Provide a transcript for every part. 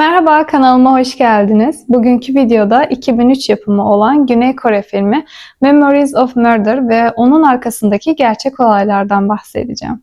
Merhaba kanalıma hoş geldiniz. Bugünkü videoda 2003 yapımı olan Güney Kore filmi Memories of Murder ve onun arkasındaki gerçek olaylardan bahsedeceğim.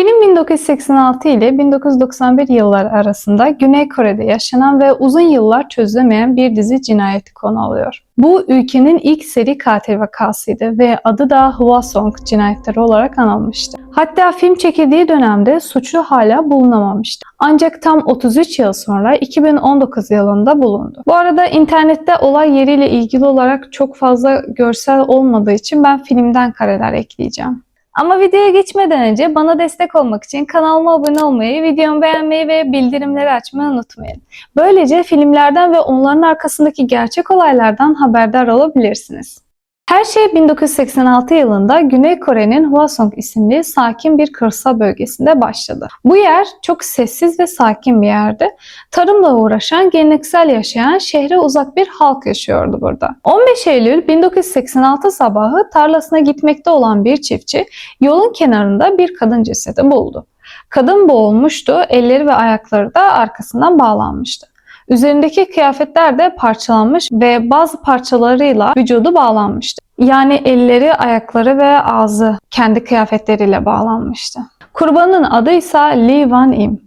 Film 1986 ile 1991 yılları arasında Güney Kore'de yaşanan ve uzun yıllar çözülemeyen bir dizi cinayeti konu alıyor. Bu ülkenin ilk seri katil vakasıydı ve adı da Hwasong cinayetleri olarak anılmıştı. Hatta film çekildiği dönemde suçlu hala bulunamamıştı. Ancak tam 33 yıl sonra 2019 yılında bulundu. Bu arada internette olay yeriyle ilgili olarak çok fazla görsel olmadığı için ben filmden kareler ekleyeceğim. Ama videoya geçmeden önce bana destek olmak için kanalıma abone olmayı, videomu beğenmeyi ve bildirimleri açmayı unutmayın. Böylece filmlerden ve onların arkasındaki gerçek olaylardan haberdar olabilirsiniz. Her şey 1986 yılında Güney Kore'nin Hwasong isimli sakin bir kırsal bölgesinde başladı. Bu yer çok sessiz ve sakin bir yerdi. Tarımla uğraşan, geleneksel yaşayan, şehre uzak bir halk yaşıyordu burada. 15 Eylül 1986 sabahı tarlasına gitmekte olan bir çiftçi yolun kenarında bir kadın cesedi buldu. Kadın boğulmuştu, elleri ve ayakları da arkasından bağlanmıştı. Üzerindeki kıyafetler de parçalanmış ve bazı parçalarıyla vücudu bağlanmıştı. Yani elleri, ayakları ve ağzı kendi kıyafetleriyle bağlanmıştı. Kurbanın adı ise Lee Van Im.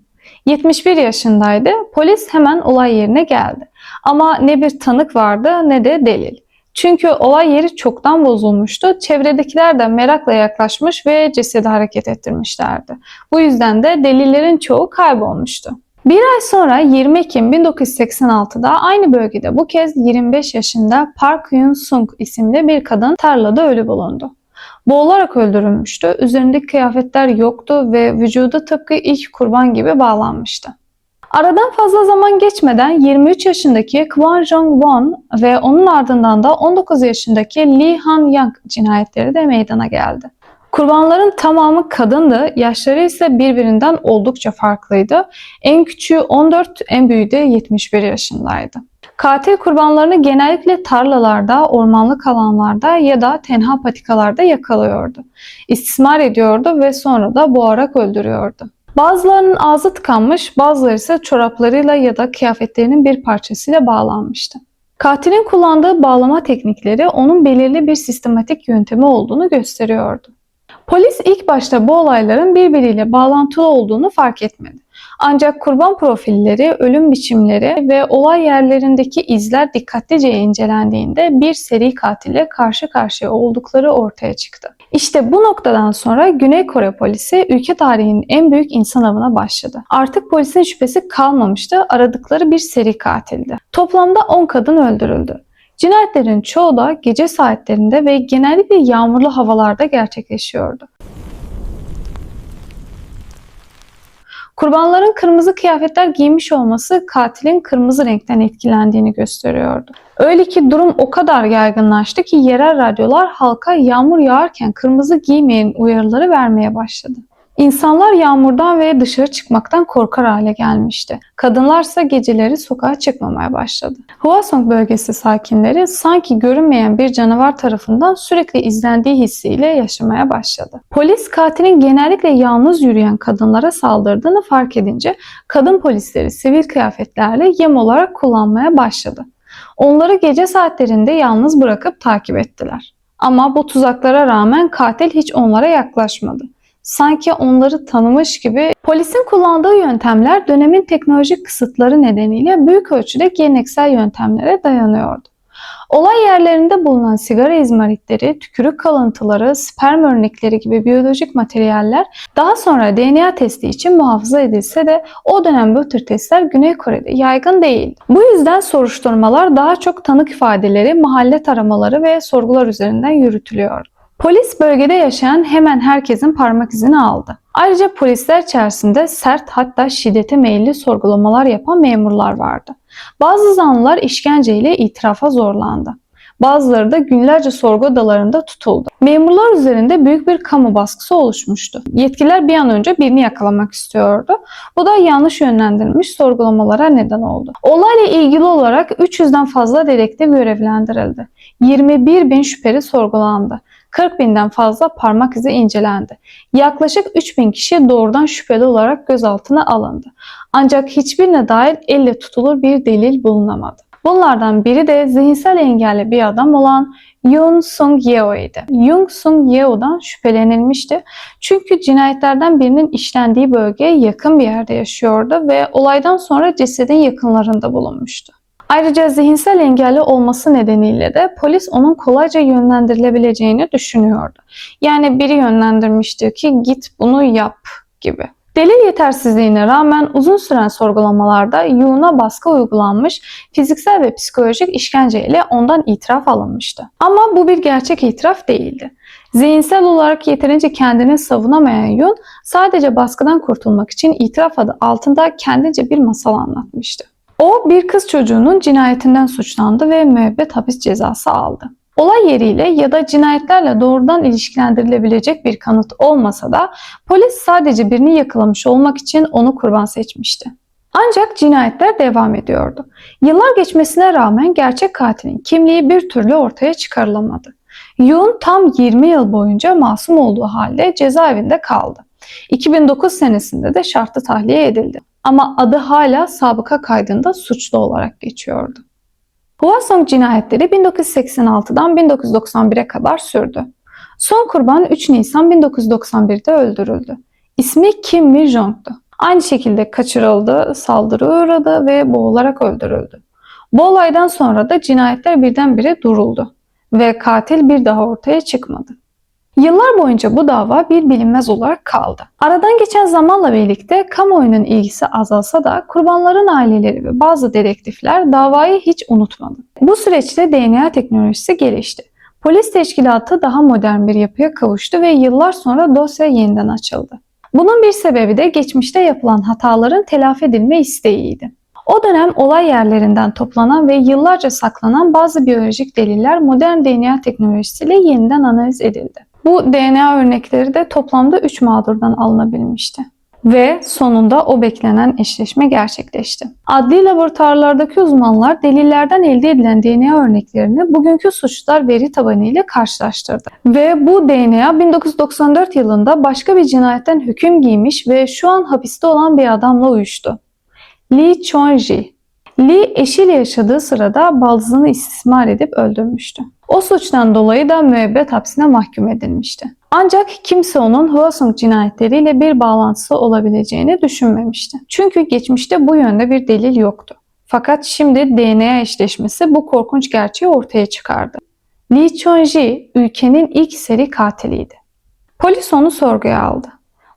71 yaşındaydı. Polis hemen olay yerine geldi. Ama ne bir tanık vardı ne de delil. Çünkü olay yeri çoktan bozulmuştu. Çevredekiler de merakla yaklaşmış ve cesedi hareket ettirmişlerdi. Bu yüzden de delillerin çoğu kaybolmuştu. Bir ay sonra 20 Ekim 1986'da aynı bölgede bu kez 25 yaşında Park Yun Sung isimli bir kadın tarlada ölü bulundu. Boğularak öldürülmüştü. Üzerindeki kıyafetler yoktu ve vücudu tıpkı ilk kurban gibi bağlanmıştı. Aradan fazla zaman geçmeden 23 yaşındaki Kwon Jong-won ve onun ardından da 19 yaşındaki Lee Han-yang cinayetleri de meydana geldi. Kurbanların tamamı kadındı, yaşları ise birbirinden oldukça farklıydı. En küçüğü 14, en büyüğü de 71 yaşındaydı. Katil kurbanlarını genellikle tarlalarda, ormanlık alanlarda ya da tenha patikalarda yakalıyordu. İstismar ediyordu ve sonra da boğarak öldürüyordu. Bazılarının ağzı tıkanmış, bazıları ise çoraplarıyla ya da kıyafetlerinin bir parçasıyla bağlanmıştı. Katilin kullandığı bağlama teknikleri onun belirli bir sistematik yöntemi olduğunu gösteriyordu. Polis ilk başta bu olayların birbiriyle bağlantılı olduğunu fark etmedi. Ancak kurban profilleri, ölüm biçimleri ve olay yerlerindeki izler dikkatlice incelendiğinde bir seri katille karşı karşıya oldukları ortaya çıktı. İşte bu noktadan sonra Güney Kore polisi ülke tarihinin en büyük insan avına başladı. Artık polisin şüphesi kalmamıştı, aradıkları bir seri katildi. Toplamda 10 kadın öldürüldü. Cinayetlerin çoğu da gece saatlerinde ve genellikle yağmurlu havalarda gerçekleşiyordu. Kurbanların kırmızı kıyafetler giymiş olması katilin kırmızı renkten etkilendiğini gösteriyordu. Öyle ki durum o kadar yaygınlaştı ki yerel radyolar halka yağmur yağarken kırmızı giymeyin uyarıları vermeye başladı. İnsanlar yağmurdan ve dışarı çıkmaktan korkar hale gelmişti. Kadınlarsa geceleri sokağa çıkmamaya başladı. Hwasong bölgesi sakinleri sanki görünmeyen bir canavar tarafından sürekli izlendiği hissiyle yaşamaya başladı. Polis katilin genellikle yalnız yürüyen kadınlara saldırdığını fark edince kadın polisleri sivil kıyafetlerle yem olarak kullanmaya başladı. Onları gece saatlerinde yalnız bırakıp takip ettiler. Ama bu tuzaklara rağmen katil hiç onlara yaklaşmadı sanki onları tanımış gibi polisin kullandığı yöntemler dönemin teknolojik kısıtları nedeniyle büyük ölçüde geleneksel yöntemlere dayanıyordu. Olay yerlerinde bulunan sigara izmaritleri, tükürük kalıntıları, sperm örnekleri gibi biyolojik materyaller daha sonra DNA testi için muhafaza edilse de o dönem bu tür testler Güney Kore'de yaygın değil. Bu yüzden soruşturmalar daha çok tanık ifadeleri, mahalle taramaları ve sorgular üzerinden yürütülüyor. Polis bölgede yaşayan hemen herkesin parmak izini aldı. Ayrıca polisler içerisinde sert hatta şiddete meyilli sorgulamalar yapan memurlar vardı. Bazı zanlılar işkenceyle itirafa zorlandı. Bazıları da günlerce sorgu odalarında tutuldu. Memurlar üzerinde büyük bir kamu baskısı oluşmuştu. Yetkililer bir an önce birini yakalamak istiyordu. Bu da yanlış yönlendirilmiş sorgulamalara neden oldu. Olayla ilgili olarak 300'den fazla dedektif görevlendirildi. 21 bin şüpheli sorgulandı. 40 binden fazla parmak izi incelendi. Yaklaşık 3000 kişi doğrudan şüpheli olarak gözaltına alındı. Ancak hiçbirine dair elle tutulur bir delil bulunamadı. Bunlardan biri de zihinsel engelli bir adam olan Yoon Sung Yeo idi. Yoon Sung Yeo'dan şüphelenilmişti. Çünkü cinayetlerden birinin işlendiği bölgeye yakın bir yerde yaşıyordu ve olaydan sonra cesedin yakınlarında bulunmuştu. Ayrıca zihinsel engelli olması nedeniyle de polis onun kolayca yönlendirilebileceğini düşünüyordu. Yani biri yönlendirmişti ki git bunu yap gibi. Delil yetersizliğine rağmen uzun süren sorgulamalarda Yoon'a baskı uygulanmış, fiziksel ve psikolojik işkenceyle ondan itiraf alınmıştı. Ama bu bir gerçek itiraf değildi. Zihinsel olarak yeterince kendini savunamayan Yoon sadece baskıdan kurtulmak için itiraf adı altında kendince bir masal anlatmıştı. O bir kız çocuğunun cinayetinden suçlandı ve müebbet hapis cezası aldı. Olay yeriyle ya da cinayetlerle doğrudan ilişkilendirilebilecek bir kanıt olmasa da polis sadece birini yakalamış olmak için onu kurban seçmişti. Ancak cinayetler devam ediyordu. Yıllar geçmesine rağmen gerçek katilin kimliği bir türlü ortaya çıkarılamadı. Yoon tam 20 yıl boyunca masum olduğu halde cezaevinde kaldı. 2009 senesinde de şartlı tahliye edildi. Ama adı hala sabıka kaydında suçlu olarak geçiyordu. Hwasong cinayetleri 1986'dan 1991'e kadar sürdü. Son kurban 3 Nisan 1991'de öldürüldü. İsmi Kim Mi Jong'du. Aynı şekilde kaçırıldı, saldırı uğradı ve boğularak öldürüldü. Bu olaydan sonra da cinayetler birdenbire duruldu ve katil bir daha ortaya çıkmadı. Yıllar boyunca bu dava bir bilinmez olarak kaldı. Aradan geçen zamanla birlikte kamuoyunun ilgisi azalsa da kurbanların aileleri ve bazı dedektifler davayı hiç unutmadı. Bu süreçte DNA teknolojisi gelişti. Polis teşkilatı daha modern bir yapıya kavuştu ve yıllar sonra dosya yeniden açıldı. Bunun bir sebebi de geçmişte yapılan hataların telafi edilme isteğiydi. O dönem olay yerlerinden toplanan ve yıllarca saklanan bazı biyolojik deliller modern DNA teknolojisiyle yeniden analiz edildi. Bu DNA örnekleri de toplamda 3 mağdurdan alınabilmişti. Ve sonunda o beklenen eşleşme gerçekleşti. Adli laboratuvarlardaki uzmanlar delillerden elde edilen DNA örneklerini bugünkü suçlar veri tabanı ile karşılaştırdı. Ve bu DNA 1994 yılında başka bir cinayetten hüküm giymiş ve şu an hapiste olan bir adamla uyuştu. Lee Chong-ji. Lee eşiyle yaşadığı sırada baldızını istismar edip öldürmüştü. O suçtan dolayı da müebbet hapsine mahkum edilmişti. Ancak kimse onun Hwasong cinayetleriyle bir bağlantısı olabileceğini düşünmemişti. Çünkü geçmişte bu yönde bir delil yoktu. Fakat şimdi DNA eşleşmesi bu korkunç gerçeği ortaya çıkardı. Lee Chong-ji ülkenin ilk seri katiliydi. Polis onu sorguya aldı.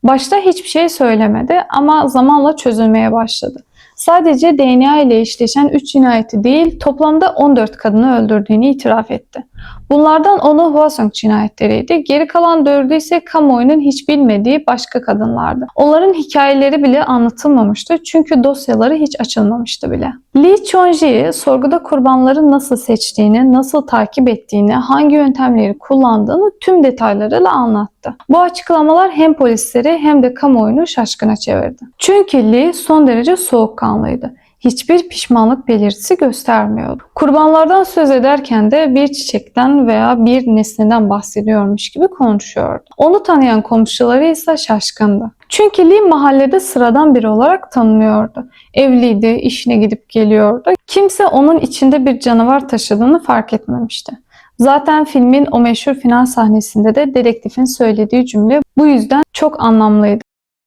Başta hiçbir şey söylemedi ama zamanla çözülmeye başladı. Sadece DNA ile eşleşen 3 cinayeti değil toplamda 14 kadını öldürdüğünü itiraf etti. Bunlardan onu Hwasong cinayetleriydi. Geri kalan 4'ü ise kamuoyunun hiç bilmediği başka kadınlardı. Onların hikayeleri bile anlatılmamıştı çünkü dosyaları hiç açılmamıştı bile. Lee Chong-ji sorguda kurbanları nasıl seçtiğini, nasıl takip ettiğini, hangi yöntemleri kullandığını tüm detaylarıyla anlattı. Bu açıklamalar hem polisleri hem de kamuoyunu şaşkına çevirdi. Çünkü Lee son derece soğukkanlıydı hiçbir pişmanlık belirtisi göstermiyordu. Kurbanlardan söz ederken de bir çiçekten veya bir nesneden bahsediyormuş gibi konuşuyordu. Onu tanıyan komşuları ise şaşkındı. Çünkü Lee mahallede sıradan biri olarak tanınıyordu. Evliydi, işine gidip geliyordu. Kimse onun içinde bir canavar taşıdığını fark etmemişti. Zaten filmin o meşhur final sahnesinde de dedektifin söylediği cümle bu yüzden çok anlamlıydı.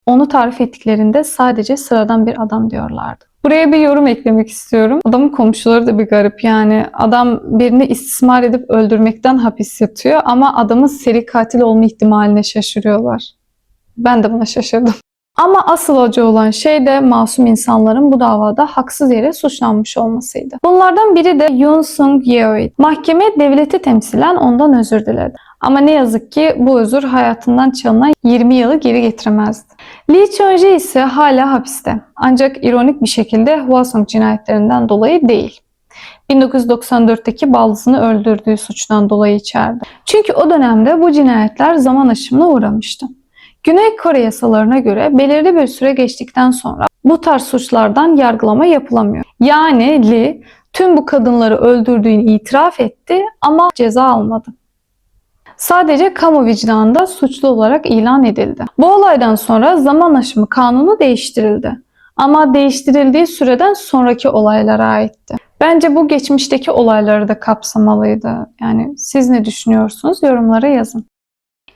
Onu tarif ettiklerinde sadece sıradan bir adam diyorlardı. Buraya bir yorum eklemek istiyorum. Adamın komşuları da bir garip yani. Adam birini istismar edip öldürmekten hapis yatıyor ama adamın seri katil olma ihtimaline şaşırıyorlar. Ben de buna şaşırdım. Ama asıl acı olan şey de masum insanların bu davada haksız yere suçlanmış olmasıydı. Bunlardan biri de Yoon Sung Yeo'ydu. Mahkeme devleti temsilen ondan özür diledi. Ama ne yazık ki bu özür hayatından çalınan 20 yılı geri getiremezdi. Lee Chong-ji ise hala hapiste. Ancak ironik bir şekilde Hwasong cinayetlerinden dolayı değil. 1994'teki baldızını öldürdüğü suçtan dolayı içeride. Çünkü o dönemde bu cinayetler zaman aşımına uğramıştı. Güney Kore yasalarına göre belirli bir süre geçtikten sonra bu tarz suçlardan yargılama yapılamıyor. Yani Lee tüm bu kadınları öldürdüğünü itiraf etti ama ceza almadı. Sadece kamu vicdanında suçlu olarak ilan edildi. Bu olaydan sonra zaman aşımı kanunu değiştirildi. Ama değiştirildiği süreden sonraki olaylara aitti. Bence bu geçmişteki olayları da kapsamalıydı. Yani siz ne düşünüyorsunuz? Yorumlara yazın.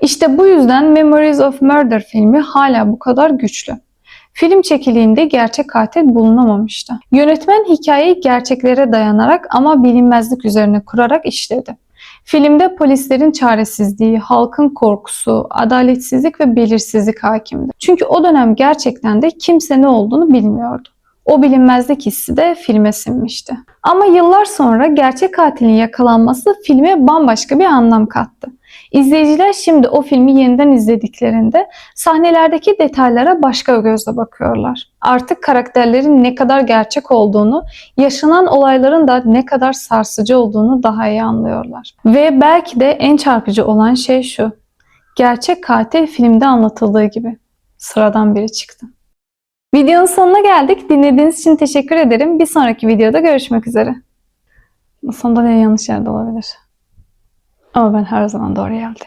İşte bu yüzden Memories of Murder filmi hala bu kadar güçlü. Film çekildiğinde gerçek katil bulunamamıştı. Yönetmen hikayeyi gerçeklere dayanarak ama bilinmezlik üzerine kurarak işledi. Filmde polislerin çaresizliği, halkın korkusu, adaletsizlik ve belirsizlik hakimdi. Çünkü o dönem gerçekten de kimse ne olduğunu bilmiyordu. O bilinmezlik hissi de filme sinmişti. Ama yıllar sonra gerçek katilin yakalanması filme bambaşka bir anlam kattı. İzleyiciler şimdi o filmi yeniden izlediklerinde sahnelerdeki detaylara başka gözle bakıyorlar. Artık karakterlerin ne kadar gerçek olduğunu, yaşanan olayların da ne kadar sarsıcı olduğunu daha iyi anlıyorlar. Ve belki de en çarpıcı olan şey şu. Gerçek katil filmde anlatıldığı gibi sıradan biri çıktı. Videonun sonuna geldik. Dinlediğiniz için teşekkür ederim. Bir sonraki videoda görüşmek üzere. Sandalye yanlış yerde olabilir. Ama ben her zaman doğru yerde.